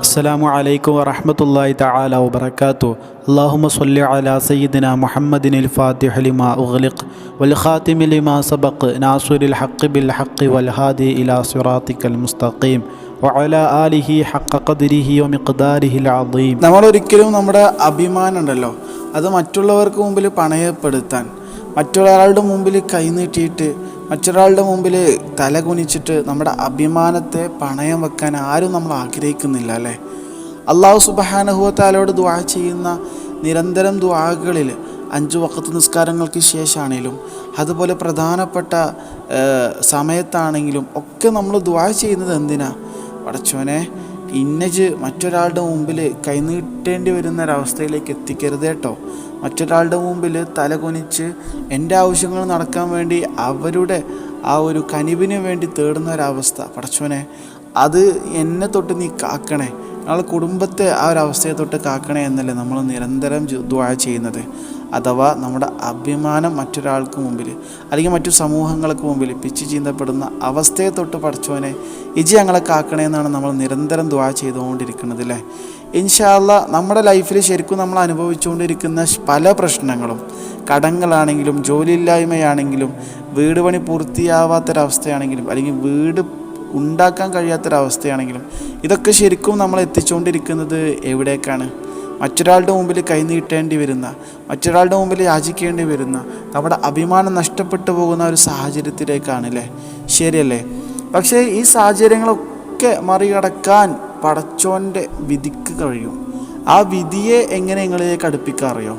അസ്സാം വലൈക്കും വറഹമത്തല്ലാഹി തആല വാത്തു അള്ളാഹുമ സല്ലി അലാ സയ്യിദിന മുഹമ്മദിൻ അൽ ഫാത്തിഹ ലിമാ ഉഗ്ലിഖ് വൽ ഖാതിമി ലിമാ സബഖ് നാസുരിൽ ഹഖ് ബിൽ ഹഖ് വൽ ഹാദി ഇലാ സിറാത്തിക്കൽ മുസ്തഖീം വഅല ആലിഹി ഹഖ ഖദ്രിഹി വമിഖ്ദാരിഹി അൽ നമ്മൾ ഒരിക്കലും നമ്മുടെ അഭിമാനം ഉണ്ടല്ലോ അത് മറ്റുള്ളവർക്ക് മുമ്പിൽ പണയപ്പെടുത്താൻ മറ്റൊരാളുടെ മുമ്പിൽ കൈനീട്ടിയിട്ട് മറ്റൊരാളുടെ മുമ്പിൽ തല കുനിച്ചിട്ട് നമ്മുടെ അഭിമാനത്തെ പണയം വെക്കാൻ ആരും നമ്മൾ ആഗ്രഹിക്കുന്നില്ല അല്ലേ? അള്ളാഹു സുബഹാനഹുവത്താലോട് ദ്വാ ചെയ്യുന്ന നിരന്തരം ദ്വാകളിൽ അഞ്ചു വക്കത്ത് നിസ്കാരങ്ങൾക്ക് ശേഷമാണെങ്കിലും അതുപോലെ പ്രധാനപ്പെട്ട സമയത്താണെങ്കിലും ഒക്കെ നമ്മൾ ദ്വാ ചെയ്യുന്നത് എന്തിനാ? പടച്ചോനെ ഇന്നജ് മറ്റൊരാളുടെ മുമ്പിൽ കൈനീട്ടേണ്ടി വരുന്ന ഒരവസ്ഥയിലേക്ക് എത്തിക്കരുത് കേട്ടോ മറ്റൊരാളുടെ മുമ്പിൽ തലകുനിച്ച് എന്റെ ആവശ്യങ്ങൾ നടക്കാൻ വേണ്ടി അവരുടെ ആ ഒരു കനിവിന് വേണ്ടി തേടുന്ന ഒരവസ്ഥ. പടച്ചോനെ അത് എന്നെ തൊട്ട് നീ കാക്കണേ. ഞങ്ങളുടെ കുടുംബത്തെ ആ ഒരു അവസ്ഥയെ തൊട്ട് കാക്കണേ എന്നല്ലേ നമ്മൾ നിരന്തരം ദ്വാ ചെയ്യുന്നത്. അഥവാ നമ്മുടെ അഭിമാനം മറ്റൊരാൾക്ക് മുമ്പിൽ അല്ലെങ്കിൽ മറ്റു സമൂഹങ്ങൾക്ക് മുമ്പിൽ പിച്ച് ചീന്തപ്പെടുന്ന അവസ്ഥയെ തൊട്ട് പഠിച്ചവനെ ഇജി ഞങ്ങളെ കാക്കണേ എന്നാണ് നമ്മൾ നിരന്തരം ദ്വാ ചെയ്തുകൊണ്ടിരിക്കുന്നത് അല്ലേ? ഇൻഷാല്ല നമ്മുടെ ലൈഫിൽ ശരിക്കും നമ്മൾ അനുഭവിച്ചുകൊണ്ടിരിക്കുന്ന പല പ്രശ്നങ്ങളും കടങ്ങളാണെങ്കിലും ജോലിയില്ലായ്മയാണെങ്കിലും വീട് പണി പൂർത്തിയാവാത്തൊരവസ്ഥയാണെങ്കിലും അല്ലെങ്കിൽ വീട് ഉണ്ടാക്കാൻ കഴിയാത്തൊരവസ്ഥയാണെങ്കിലും ഇതൊക്കെ ശരിക്കും നമ്മൾ എത്തിച്ചുകൊണ്ടിരിക്കുന്നത് എവിടേക്കാണ്? മറ്റൊരാളുടെ മുമ്പിൽ കൈനീട്ടേണ്ടി വരുന്ന മറ്റൊരാളുടെ മുമ്പിൽ യാചിക്കേണ്ടി വരുന്ന നമ്മുടെ അഭിമാനം നഷ്ടപ്പെട്ടു പോകുന്ന ഒരു സാഹചര്യത്തിലേക്കാണ് അല്ലേ? ശരിയല്ലേ? പക്ഷേ ഈ സാഹചര്യങ്ങളൊക്കെ മറികടക്കാൻ പടച്ചോന്റെ വിധിക്ക് കഴിയും. ആ വിധിയെ എങ്ങനെ നിങ്ങളിലേക്ക് അടുപ്പിക്കാറിയോ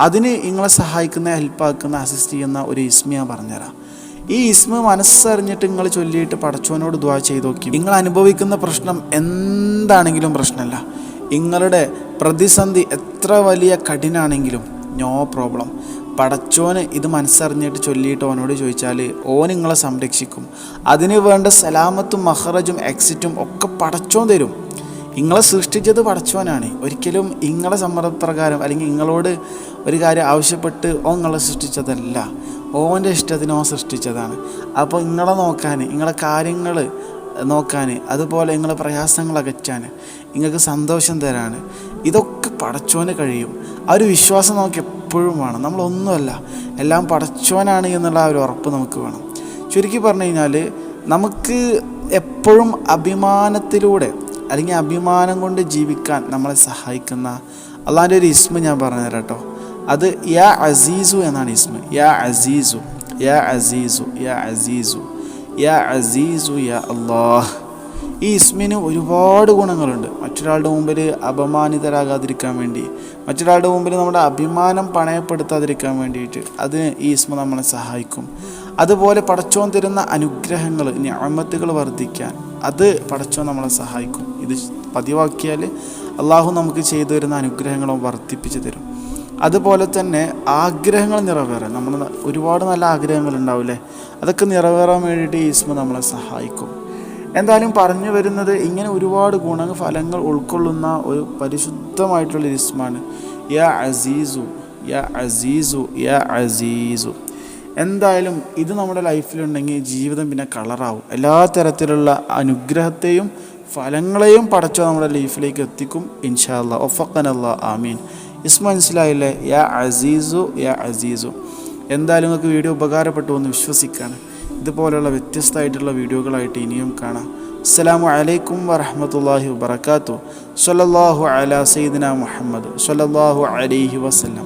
അതിന് നിങ്ങളെ സഹായിക്കുന്ന ഹെൽപ്പാക്കുന്ന അസിസ്റ്റ് ചെയ്യുന്ന ഒരു ഇസ്മി ഞാൻ പറഞ്ഞുതരാം. ഈ ഇസ്മ മനസ്സറിഞ്ഞിട്ട് നിങ്ങൾ ചൊല്ലിയിട്ട് പടച്ചോനോട് ദ്വാ ചെയ്ത് നോക്കി. നിങ്ങൾ അനുഭവിക്കുന്ന പ്രശ്നം എന്താണെങ്കിലും പ്രശ്നമല്ല. നിങ്ങളുടെ പ്രതിസന്ധി എത്ര വലിയ കഠിനാണെങ്കിലും നോ പ്രോബ്ലം പടച്ചോന് ഇത് മനസ്സറിഞ്ഞിട്ട് ചൊല്ലിയിട്ട് ഓനോട് ചോദിച്ചാൽ ഓൻ നിങ്ങളെ സംരക്ഷിക്കും. അതിന് വേണ്ട സലാമത്തും മഹറജും എക്സിറ്റും ഒക്കെ പടച്ചോൻ തരും. നിങ്ങളെ സൃഷ്ടിച്ചത് പടച്ചോനാണ്. ഒരിക്കലും നിങ്ങളെ സമ്മർദ്ദപ്രകാരം അല്ലെങ്കിൽ നിങ്ങളോട് ഒരു കാര്യം ആവശ്യപ്പെട്ട് ഓ നിങ്ങളെ സൃഷ്ടിച്ചതല്ല. ഓന്റെ ഇഷ്ടത്തിന് ഓൻ സൃഷ്ടിച്ചതാണ്. അപ്പോൾ നിങ്ങളെ നോക്കാൻ നിങ്ങളെ കാര്യങ്ങൾ നോക്കാൻ അതുപോലെ നിങ്ങളെ പ്രയാസങ്ങൾ അകറ്റാൻ നിങ്ങൾക്ക് സന്തോഷം തരാൻ ഇതൊക്കെ പടച്ചോന് കഴിയും. ആ ഒരു വിശ്വാസം നമുക്ക് എപ്പോഴും വേണം. നമ്മളൊന്നുമല്ല എല്ലാം പടച്ചോനാണ് എന്നുള്ള ആ ഒരു ഉറപ്പ് നമുക്ക് വേണം. ചുരുക്കി പറഞ്ഞു കഴിഞ്ഞാൽ നമുക്ക് എപ്പോഴും അഭിമാനത്തിലൂടെ അല്ലെങ്കിൽ അഭിമാനം കൊണ്ട് ജീവിക്കാൻ നമ്മളെ സഹായിക്കുന്ന അള്ളാന്റെ ഒരു ഇസ്മ ഞാൻ പറഞ്ഞുതരാം കേട്ടോ. അത് യാ അസീസു എന്നാണ് ഇസ്മ. യാ അസീസു യാ അസീസു യാ അസീസു. യാ അസീസു യാ അള്ളാഹ് ഈ ഇസ്മിന് ഒരുപാട് ഗുണങ്ങളുണ്ട്. മറ്റൊരാളുടെ മുമ്പിൽ അപമാനിതരാകാതിരിക്കാൻ വേണ്ടി മറ്റൊരാളുടെ മുമ്പിൽ നമ്മുടെ അഭിമാനം പണയപ്പെടുത്താതിരിക്കാൻ വേണ്ടിയിട്ട് അതിന് ഈ ഇസ്മ നമ്മളെ സഹായിക്കും. അതുപോലെ പടച്ചോൻ തരുന്ന അനുഗ്രഹങ്ങൾ ഞാമത്തുകൾ വർദ്ധിക്കാൻ അത് പടച്ചോൻ നമ്മളെ സഹായിക്കും. ഇത് പതിവാക്കിയാൽ അള്ളാഹു നമുക്ക് ചെയ്തു തരുന്ന അനുഗ്രഹങ്ങളും വർദ്ധിപ്പിച്ചു തരും. അതുപോലെ തന്നെ ആഗ്രഹങ്ങൾ നിറവേറാൻ. നമ്മൾ ഒരുപാട് നല്ല ആഗ്രഹങ്ങൾ ഉണ്ടാവില്ലേ അതൊക്കെ നിറവേറാൻ വേണ്ടിയിട്ട് ഈസ്മ നമ്മളെ സഹായിക്കും. എന്തായാലും പറഞ്ഞു വരുന്നത് ഇങ്ങനെ ഒരുപാട് ഗുണ ഫലങ്ങൾ ഉൾക്കൊള്ളുന്ന ഒരു പരിശുദ്ധമായിട്ടുള്ള ഇസ്മാണ് യാ അസീസു യാ അസീസു യാ അസീസു. എന്തായാലും ഇത് നമ്മുടെ ലൈഫിലുണ്ടെങ്കിൽ ജീവിതം പിന്നെ കളറാവും. എല്ലാ തരത്തിലുള്ള അനുഗ്രഹത്തെയും ഫലങ്ങളെയും പടച്ചോ നമ്മുടെ ലൈഫിലേക്ക് എത്തിക്കും. ഇൻഷാ ഒഫക്കനല്ലാ ആമീൻ. ഇസ്മ മനസ്സിലായില്ലേ? യാ അസീസു യാ അസീസു. എന്തായാലും നിങ്ങൾക്ക് വീഡിയോ ഉപകാരപ്പെട്ടു എന്ന് വിശ്വസിക്കുകയാണ്. ഇതുപോലെയുള്ള വ്യത്യസ്തമായിട്ടുള്ള വീഡിയോകളായിട്ട് ഇനിയും കാണാം. അസ്സലാമു അലൈക്കും വറഹമത്തല്ലാഹി വബർക്കാത്തു സല്ലല്ലാഹു അലാ സയ്യിദിന മുഹമ്മദ് സല്ലല്ലാഹു അലൈഹി വസല്ലം.